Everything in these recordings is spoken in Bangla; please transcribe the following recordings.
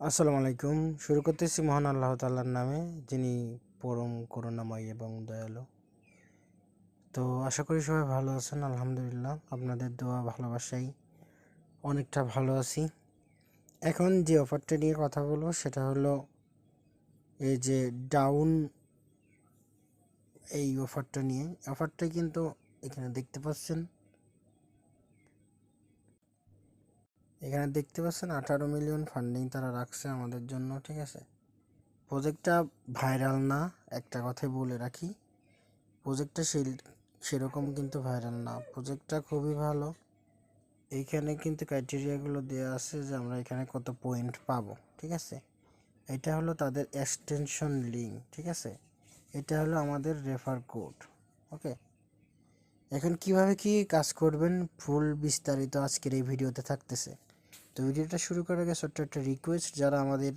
আসসালামু আলাইকুম। শুরু করতেছি মহান আল্লাহ তাল্লার নামে, যিনি পরম করুণাময় এবং দয়ালু। তো আশা করি সবাই ভালো আছেন, আলহামদুলিল্লাহ। আপনাদের দোয়া ভালোবাসাই অনেকটা ভালো আছি। এখন যে অফারটা নিয়ে কথা বলব, সেটা হলো এই যে ডাউন এই অফারটা নিয়ে। অফারটা কিন্তু এখানে দেখতে পাচ্ছেন। এখানে দেখতে পাচ্ছেন আঠারো মিলিয়ন ফান্ডিং তারা রাখছে আমাদের জন্য, ঠিক আছে? প্রজেক্টটা ভাইরাল না, একটা কথাই বলে রাখি। প্রজেক্টটা সেই সেরকম কিন্তু ভাইরাল না। প্রজেক্টটা খুবই ভালো। এইখানে কিন্তু ক্রাইটেরিয়াগুলো দেওয়া আছে যে আমরা এখানে কত পয়েন্ট পাবো, ঠিক আছে? এটা হলো তাদের এক্সটেনশন লিঙ্ক ঠিক আছে? এটা হলো আমাদের রেফার কোড ওকে এখন কীভাবে কি কাজ করবেন? ফুল বিস্তারিত আজকের এই ভিডিওতে থাকতেছে। তো ভিডিওটা শুরু করার আগে ছোট্ট একটা রিকোয়েস্ট যারা আমাদের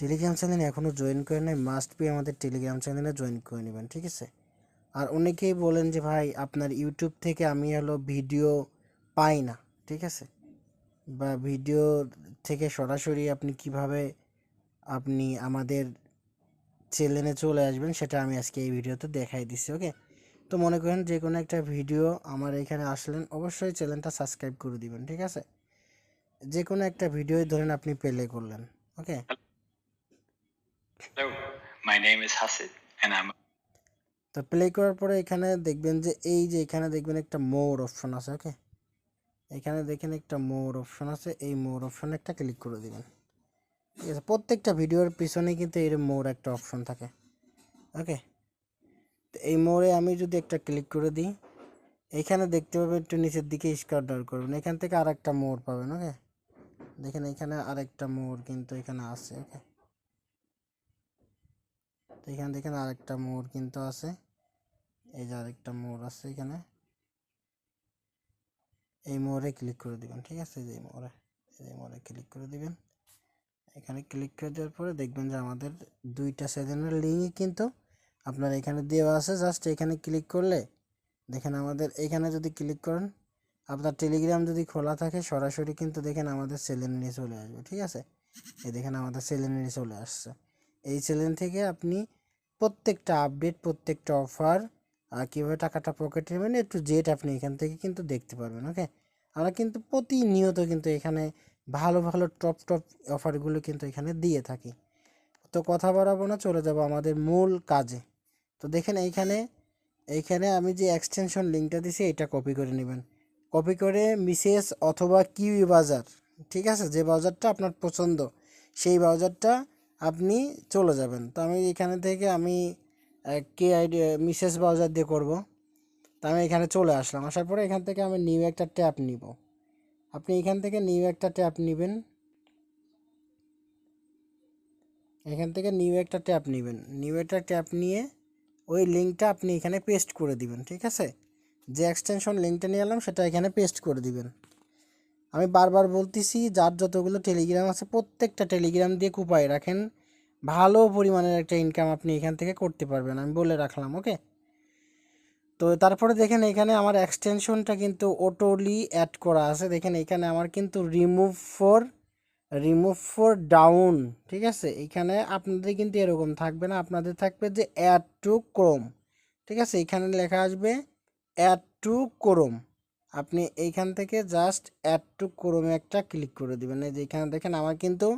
টেলিগ্রাম চ্যানেলে এখনও জয়েন করে নাই মাস্ট বি আমাদের টেলিগ্রাম চ্যানেলে জয়েন করে নেবেন, ঠিক আছে? আর অনেকেই বলেন যে, ভাই, আপনার ইউটিউব থেকে আমি হলো ভিডিও পাই না ঠিক আছে? বা ভিডিও থেকে সরাসরি আপনি কীভাবে আপনি আমাদের চ্যানেলে চলে আসবেন, সেটা আমি আজকে এই ভিডিওতে দেখাই দিচ্ছি ওকে তো মনে করেন যে কোনো একটা ভিডিও আমার এখানে আসলেন অবশ্যই চ্যানেলটা সাবস্ক্রাইব করে দিবেন ঠিক আছে? যে কোনো একটা ভিডিও ধরেন আপনি প্লে করলেন ওকে my name is Hasid and I'm তো প্লে করার পরে এখানে দেখবেন যে এই যে এখানে দেখবেন একটা মোর অপশন আছে ওকে এখানে দেখেন একটা মোর অপশন আছে এই মোর অপশনে একটা ক্লিক করে দিবেন ঠিক আছে? প্রত্যেকটা ভিডিওর পিছনে কিন্তু এর মোর একটা অপশন থাকে ওকে এই মোড়ে আমি যদি একটা ক্লিক করে দিই, এখানে দেখতে পাবেন একটু নিচের দিকে স্কার ডাউন করবেন। এখান থেকে আর একটা মোড় পাবেন, ওকে? দেখেন এখানে আরেকটা মোড় কিন্তু এখানে আছে, ওকে? তো এখানে দেখেন আরেকটা মোড় কিন্তু আছে। এই যে আরেকটা মোড় আছে এখানে। এই মোড়ে ক্লিক করে দিবেন, ঠিক আছে? যে মোড়ে এই মোড়ে ক্লিক করে দিবেন। এখানে ক্লিক করে দেওয়ার পরে দেখবেন যে আমাদের দুইটা সেজনের লিঙ্কই কিন্তু আপনার এখানে দেওয়া আছে জাস্ট এখানে ক্লিক করলে, দেখেন আমাদের এখানে যদি ক্লিক করেন, আপনার টেলিগ্রাম যদি খোলা থাকে, সরাসরি কিন্তু দেখেন আমাদের সেলেনারি চলে আসবে, ঠিক আছে? এই দেখেন আমাদের সেলেনারি চলে আসছে। এই সেলেন থেকে আপনি প্রত্যেকটা আপডেট প্রত্যেকটা অফার আর কীভাবে টাকাটা পকেটে নেবেন, একটু জেট আপনি এখান থেকে কিন্তু দেখতে পারবেন ওকে আমরা কিন্তু প্রতিনিয়ত কিন্তু এখানে ভালো ভালো টপ টপ অফারগুলো কিন্তু এখানে দিয়ে থাকি। তো কথা বাড়াবো না, চলে যাব আমাদের মূল কাজে। তো দেখেন এইখানে এইখানে আমি যে এক্সটেনশন লিঙ্কটা দিছি, এটা কপি করে নেবেন। কপি করে মিসেস অথবা কিউই বাজার, ঠিক আছে? যে বাজারটা আপনার পছন্দ, সেই বাজারটা আপনি চলে যাবেন। তো আমি এখানে থেকে আমি কে আইডি মিসেস ব্রাউজার দিয়ে করব। তো আমি এখানে চলে আসলাম। আসার পরে এখান থেকে আমি নিউ একটা ট্যাপ নিব। আপনি এখান থেকে নিউ একটা ট্যাপ নেবেন। এখান থেকে নিউ একটা ট্যাপ নেবেন। নিউ একটা ট্যাপ নিয়ে ওই লিঙ্কটা আপনি এখানে পেস্ট করে দিবেন, ঠিক আছে? যে এক্সটেনশন লিঙ্কটা নিয়ে এলাম, সেটা এখানে পেস্ট করে দিবেন। আমি বারবার বলতেছি, যার যতগুলো টেলিগ্রাম আছে, প্রত্যেকটা টেলিগ্রাম দিয়ে কুপায় রাখেন। ভালো পরিমাণের একটা ইনকাম আপনি এখান থেকে করতে পারবেন, আমি বলে রাখলাম, ওকে? তো তারপরে দেখেন, এখানে আমার এক্সটেনশনটা কিন্তু অটোলি অ্যাড করা আছে। দেখেন, এখানে আমার কিন্তু remove for remove for down ঠিক আছে? এখানে আপনাদের কিন্তু এরকম থাকবে না। আপনাদের থাকবে যে অ্যাড টু ক্রোম ঠিক আছে? এখানে লেখা আসবে অ্যাড টু ক্রোম আপনি এইখান থেকে জাস্ট অ্যাড টু ক্রোমে একটা ক্লিক করে দিবেন। এই যে এখানে দেখেন আমার কিন্তু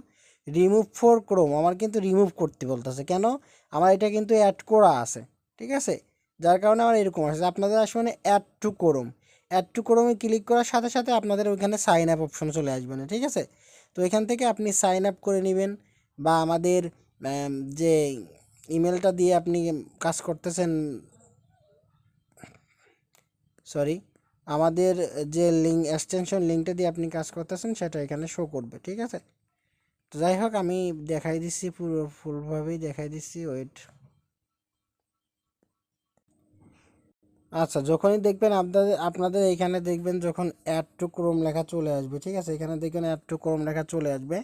রিমুভ ফর ক্রোম আমার কিন্তু রিমুভ করতে বলতেছে। কেন? আমার এটা কিন্তু অ্যাড করা আছে, ঠিক আছে? যার কারণে আমার এরকম আসছে আপনাদের আসবে add to Chrome add to ক্রোমে click করার সাথে সাথে আপনাদের ওইখানে সাইন আপ অপশন চলে আসবে না, ঠিক আছে? তো এখান থেকে আপনি সাইন আপ করে নেবেন বা আমাদের যে ইমেলটা দিয়ে আপনি কাজ করতেছেন সরি আমাদের যে লিঙ্ক এক্সটেনশন লিঙ্কটা দিয়ে আপনি কাজ করতেছেন সেটা এখানে শো করবে, ঠিক আছে? তো যাই হোক, আমি দেখাই দিচ্ছি পুরো ফুলভাবেই দেখাই দিচ্ছি ওয়েট আচ্ছা যখনই দেখবেন আপনাদের আপনাদের এখানে দেখবেন যখন অ্যাড টু ক্রোম লেখা চলে আসবে, ঠিক আছে? এখানে দেখবেন অ্যাড টু ক্রোম লেখা চলে আসবে।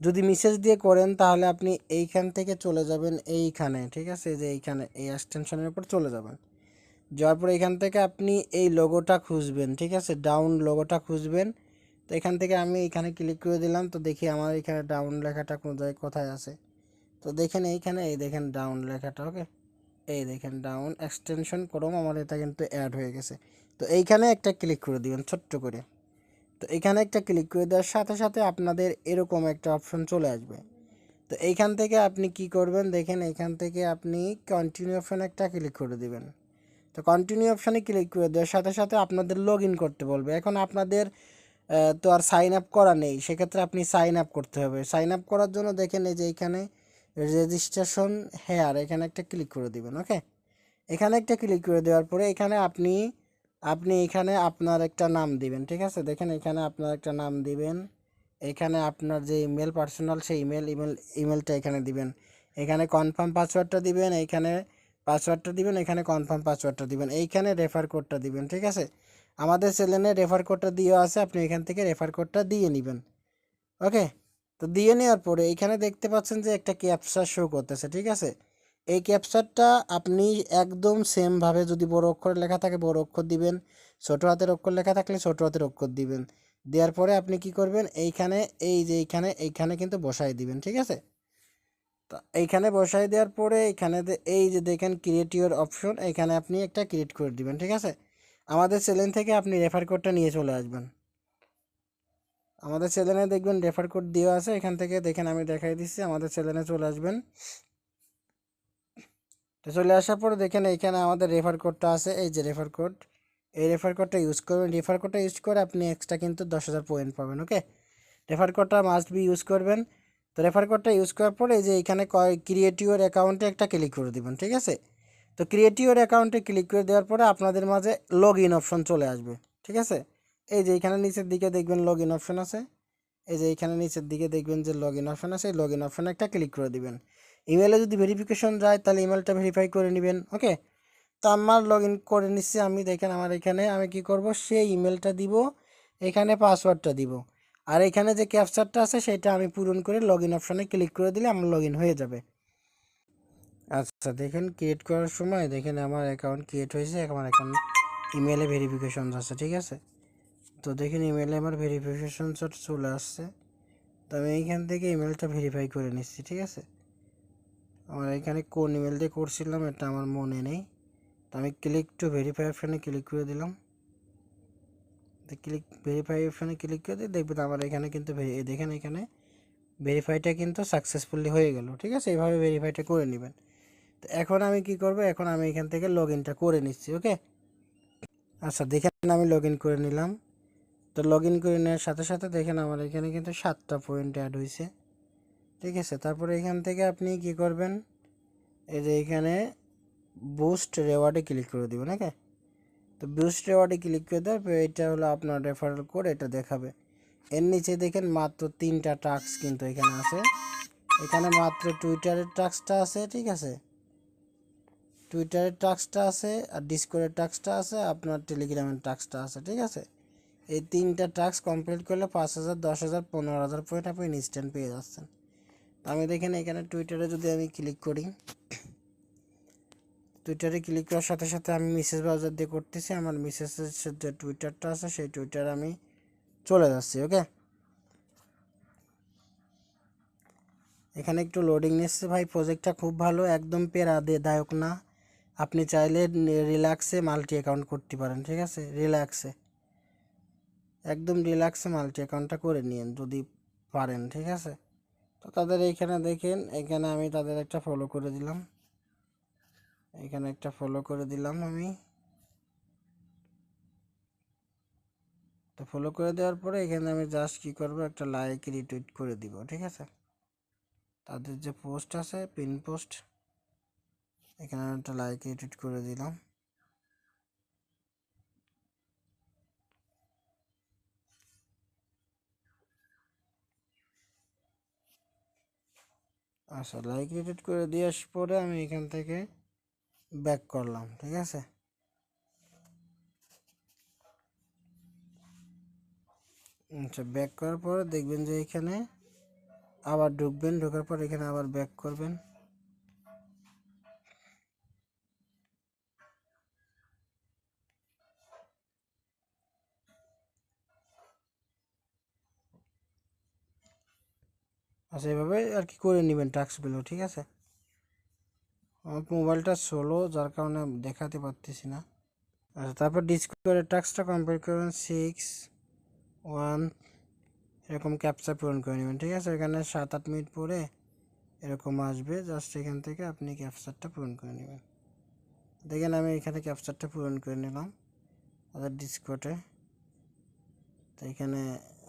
যদি মেসেজ দিয়ে করেন, তাহলে আপনি এইখান থেকে চলে যাবেন এইখানে, ঠিক আছে? যে এইখানে, এই এক্সটেনশনের উপর চলে যাবেন। যাওয়ার পর এখান থেকে আপনি এই লোগোটা খুঁজবেন, ঠিক আছে? ডাউন লোগোটা খুঁজবেন। তো এখান থেকে আমি এখানে ক্লিক করে দিলাম। তো দেখি আমার এখানে ডাউন লেখাটা জায়গায় কোথায় আছে? তো দেখেন এইখানে, এই দেখেন ডাউন লেখাটা ওকে এই দেখেন ডাউন এক্সটেনশন ক্রোম আমার এটা কিন্তু অ্যাড হয়ে গেছে। তো এইখানে একটা ক্লিক করে দিবেন, ছোট্ট করে। তো এখানে একটা ক্লিক করে দেওয়ার সাথে সাথে আপনাদের এরকম একটা অপশন চলে আসবে। তো এইখান থেকে আপনি কি করবেন, দেখেন এখান থেকে আপনি কন্টিনিউ অপশানে একটা ক্লিক করে দিবেন। তো কন্টিনিউ অপশানে ক্লিক করে দেওয়ার সাথে সাথে আপনাদের লগ করতে বলবে। এখন আপনাদের তো আর সাইন আপ করা নেই, সেক্ষেত্রে আপনি সাইন আপ করতে হবে। সাইন আপ করার জন্য দেখেন এই যে এইখানে রেজিস্ট্রেশন হেয়ার এখানে একটা ক্লিক করে দিবেন ওকে এখানে একটা ক্লিক করে দেওয়ার পরে এখানে আপনি আপনি এখানে আপনার একটা নাম দিবেন, ঠিক আছে? দেখেন এখানে আপনার একটা নাম দিবেন, এখানে আপনার যে ইমেল পার্সোনাল সেই ইমেল ইমেল ইমেলটা এখানে দিবেন। এখানে কনফার্ম পাসওয়ার্ডটা দিবেন এইখানে পাসওয়ার্ডটা দিবেন, এখানে কনফার্ম পাসওয়ার্ডটা দিবেন। এইখানে রেফার কোডটা দিবেন, ঠিক আছে? আমাদের সেলেনে রেফার কোডটা দেওয়া আছে, আপনি এখান থেকে রেফার কোডটা দিয়ে নেবেন ওকে তো দিয়ে নেওয়ার পরে এইখানে দেখতে পাচ্ছেন যে একটা ক্যাপচার শো করতেছে, ঠিক আছে? এই ক্যাপচারটা আপনি একদম সেমভাবে যদি বড় অক্ষরে লেখা থাকে, বড় অক্ষর দিবেন, ছোটো হাতের অক্ষর লেখা থাকলে ছোটো হাতের অক্ষর দিবেন। দেওয়ার পরে আপনি কি করবেন, এইখানে, এই যে এইখানে এইখানে কিন্তু বসাই দিবেন, ঠিক আছে? তো এইখানে বসাই দেওয়ার পরে এখানে এই যে দেখেন ক্রিয়েট ইউর অপশন এখানে আপনি একটা ক্রিয়েট করে দিবেন, ঠিক আছে? আমাদের চ্যানেল থেকে আপনি রেফার কোডটা নিয়ে চলে আসবেন। আমাদের চ্যানেলে দেখবেন রেফার কোড দেওয়া আছে, এখান থেকে দেখেন আমি দেখাই দিচ্ছি আমাদের চ্যানেলে চলে আসবেন। তো চলে আসার পরে দেখেন এখানে আমাদের রেফার কোডটা আছে, এই যে রেফার কোড এই রেফার কোডটা ইউজ করবেন রেফার কোডটা ইউজ করে আপনি এক্সট্রা কিন্তু দশ হাজার পয়েন্ট পাবেন ওকে রেফার কোডটা মাস্ট বি ইউজ করবেন। তো রেফার কোডটা ইউজ করার পরে এই যে এখানে ক্রিয়েট ইউর অ্যাকাউন্টে একটা ক্লিক করে দিবেন, ঠিক আছে? তো ক্রিয়েট ইউর অ্যাকাউন্টে ক্লিক করে দেওয়ার পরে আপনাদের মাঝে লগ ইন অপশন চলে আসবে, ঠিক আছে? এই যে এখানে নিচের দিকে দেখবেন লগ ইন অপশন আছে। এই যে এখানে নিচের দিকে দেখবেন যে লগ ইন অপশন আছে লগ ইন অপশনে একটা ক্লিক করে দিবেন। ইমেলে যদি ভেরিফিকেশন যায়, তাহলে ইমেলটা ভেরিফাই করে নেবেন ওকে তো আমার লগ ইন করে নিচ্ছি আমি, দেখেন আমার এখানে আমি কি করব? সেই ইমেলটা দিব, এখানে পাসওয়ার্ডটা দিব। আর এখানে যে ক্যাপচারটা আছে, সেটা আমি পূরণ করে লগ ইন অপশানে ক্লিক করে দিলে আমার লগ ইন হয়ে যাবে। আচ্ছা দেখেন ক্রিয়েট করার সময়, দেখেন আমার অ্যাকাউন্ট ক্রিয়েট হয়েছে, আমার অ্যাকাউন্ট ইমেলে ভেরিফিকেশন আছে, ঠিক আছে? তো দেখেন ইমেলে আমার ভেরিফিকেশন চলে আসছে। তো আমি এইখান থেকে ইমেলটা ভেরিফাই করে নিচ্ছি, ঠিক আছে? আমার এখানে কোন ইমেল দিয়ে করছিলাম এটা আমার মনে নেই। তো আমি ক্লিক টু ভেরিফাই অপশানে ক্লিক করে দিলাম। তো ক্লিক ভেরিফাই অপশানে ক্লিক করে দিয়ে দেখবেন আমার এখানে কিন্তু দেখেন এখানে ভেরিফাইটা কিন্তু সাকসেসফুলি হয়ে গেল, ঠিক আছে? এইভাবে ভেরিফাইটা করে নেবেন। তো এখন আমি কি করব? এখন আমি এখান থেকে লগ ইনটা করে নিচ্ছি ওকে আচ্ছা দেখেন আমি লগ ইন করে নিলাম। তো লগ ইন করে নেওয়ার সাথে সাথে দেখেন আমার এখানে কিন্তু সাতটা পয়েন্ট অ্যাড হয়েছে ঠিক আছে? তারপরে এখান থেকে আপনি কি করবেন? এই যে এখানে বুস্ট রেওয়ার্ডে ক্লিক করে দেবেন ওকে তো বুস্ট রেওয়ার্ডে ক্লিক করে দেওয়ার পরে এটা হলো আপনার রেফারেল কোড এটা দেখাবে। এর নিচে দেখেন মাত্র তিনটা টাস্ক কিন্তু এখানে আছে। এখানে মাত্র টুইটারের টাস্কটা আছে, ঠিক আছে? টুইটারের টাস্কটা আছে আর ডিসকোডের টাস্কটা আছে, আপনার টেলিগ্রামের টাস্কটা আছে, ঠিক আছে? এই তিনটা টাস্ক কমপ্লিট করলে পাঁচ হাজার, দশ হাজার, পনেরো হাজার পয়েন্ট আপনি ইনস্ট্যান্ট পেয়ে যাচ্ছেন। তো আমি দেখেন এখানে টুইটারে যদি আমি ক্লিক করি টুইটারে ক্লিক করার সাথে সাথে আমি মিসেস ব্রাউজার দিয়ে করতেছি, আমার মিসেসের যে টুইটারটা আছে, সেই টুইটারে আমি চলে যাচ্ছি ওকে এখানে একটু লোডিং নিচ্ছে। ভাই প্রজেক্টটা খুব ভালো, একদম পেরা দায়ক না। আপনি চাইলে রিল্যাক্সে মাল্টি অ্যাকাউন্ট করতে পারেন, ঠিক আছে? রিল্যাক্সে একদম রিল্যাক্সে মাল্টি অ্যাকাউন্টটা করে নিন যদি পারেন, ঠিক আছে? তো তাদের এইখানে দেখেন, এখানে আমি তাদের একটা ফলো করে দিলাম। এখানে একটা ফলো করে দিলাম আমি। তো ফলো করে দেওয়ার পরে এখানে আমি জাস্ট কি করব, একটা লাইক রিটুইট করে দিব, ঠিক আছে? তাদের যে পোস্ট আছে পিন পোস্ট এখানে একটা লাইক রিটুইট করে দিলাম। আচ্ছা লাইক রিটেট করে দিয়ে দেওয়ার পরে আমি এখান থেকে ব্যাক করলাম, ঠিক আছে? আচ্ছা ব্যাক করার পর দেখবেন যে এখানে আবার ঢুকবেন, ঢোকার পর এখানে আবার ব্যাক করবেন। আচ্ছা এভাবে আর কি করে নেবেন টাস্কগুলো ঠিক আছে? আমার মোবাইলটা স্লো যার কারণে দেখাতে পারতেছি না। আচ্ছা তারপর ডিসকোডের টাস্কটা কমপ্লিট করবেন সিক্স ওয়ান এরকম ক্যাপচা পূরণ করে নেবেন, ঠিক আছে? এখানে সাত, আট মিনিট পরে এরকম আসবে জাস্ট এখান থেকে আপনি ক্যাপচারটা পূরণ করে নেবেন। দেখেন, আমি এখানে ক্যাপচারটা পূরণ করে নিলাম ওদের ডিসকোটে তো এখানে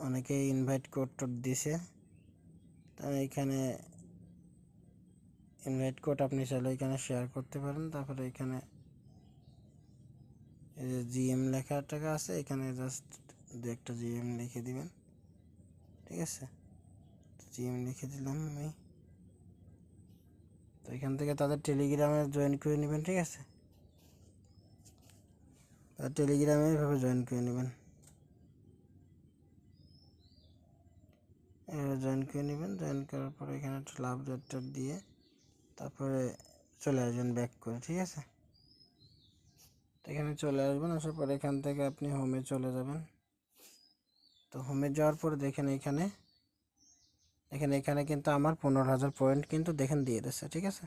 অনেকেই ইনভাইট কোড টোড দিছে। তো এখানে ইনভাইট কোড আপনি চাইলে এখানে শেয়ার করতে পারেন। তারপরে এখানে এই যে জিএম লেখা টাকা আছে, এখানে জাস্ট দু একটা জিএম লিখে দিবেন। ঠিক আছে? জিএম লিখে দিলাম আমি। তো এখান থেকে তাদের টেলিগ্রামে জয়েন করে নেবেন, ঠিক আছে? টেলিগ্রামে এভাবে জয়েন করে নেবেন। জয়েন করে নেবেন। জয়েন করার পরে এখানে একটা লাভ রেটটা দিয়ে তারপরে চলে আসবেন ব্যাক করে, ঠিক আছে? এখানে চলে আসবেন, আসার পরে এখান থেকে আপনি হোমে চলে যাবেন। তো হোমে যাওয়ার পরে দেখেন এখানে এখানে এখানে কিন্তু আমার পনেরো হাজার পয়েন্ট কিন্তু দেখেন দিয়ে দিচ্ছে ঠিক আছে?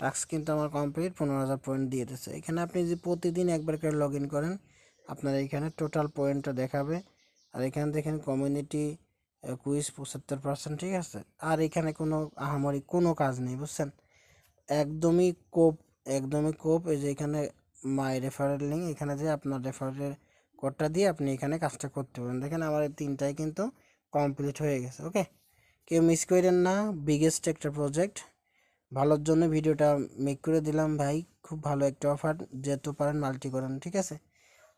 টাস্ক কিন্তু আমার কমপ্লিট পনেরো হাজার পয়েন্ট দিয়ে দিচ্ছে এখানে আপনি যদি প্রতিদিন একবার করে লগ ইন করেন, আপনার এখানে টোটাল পয়েন্টটা দেখাবে। আর এখানে দেখেন কমিউনিটি কুইজ পঁচাত্তর পার্সেন্ট ঠিক আছে? আর এখানে কোনো আহামরি কোনো কাজ নেই, বুঝছেন? একদমই কোপ একদমই কোপ, এই যে এখানে মাই রেফারেল লিঙ্ক এখানে যে আপনার রেফারেল কোডটা দিয়ে আপনি এখানে কাজটা করতে পারেন। দেখেন আমার তিনটাই কিন্তু কমপ্লিট হয়ে গেছে ওকে কেউ মিস করেন না বিগেস্ট একটা প্রজেক্ট ভালোর জন্য ভিডিওটা মেক করে দিলাম ভাই, খুব ভালো একটা অফার যেহেতু পারেন মাল্টি করেন, ঠিক আছে?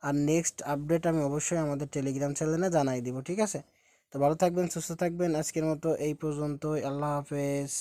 আর নেক্সট আপডেট আমি অবশ্যই আমাদের টেলিগ্রাম চ্যানেলে জানাই দিব, ঠিক আছে? তো ভালো থাকবেন সুস্থ থাকবেন। আজকের মতো এই পর্যন্ত আল্লাহ হাফেজ।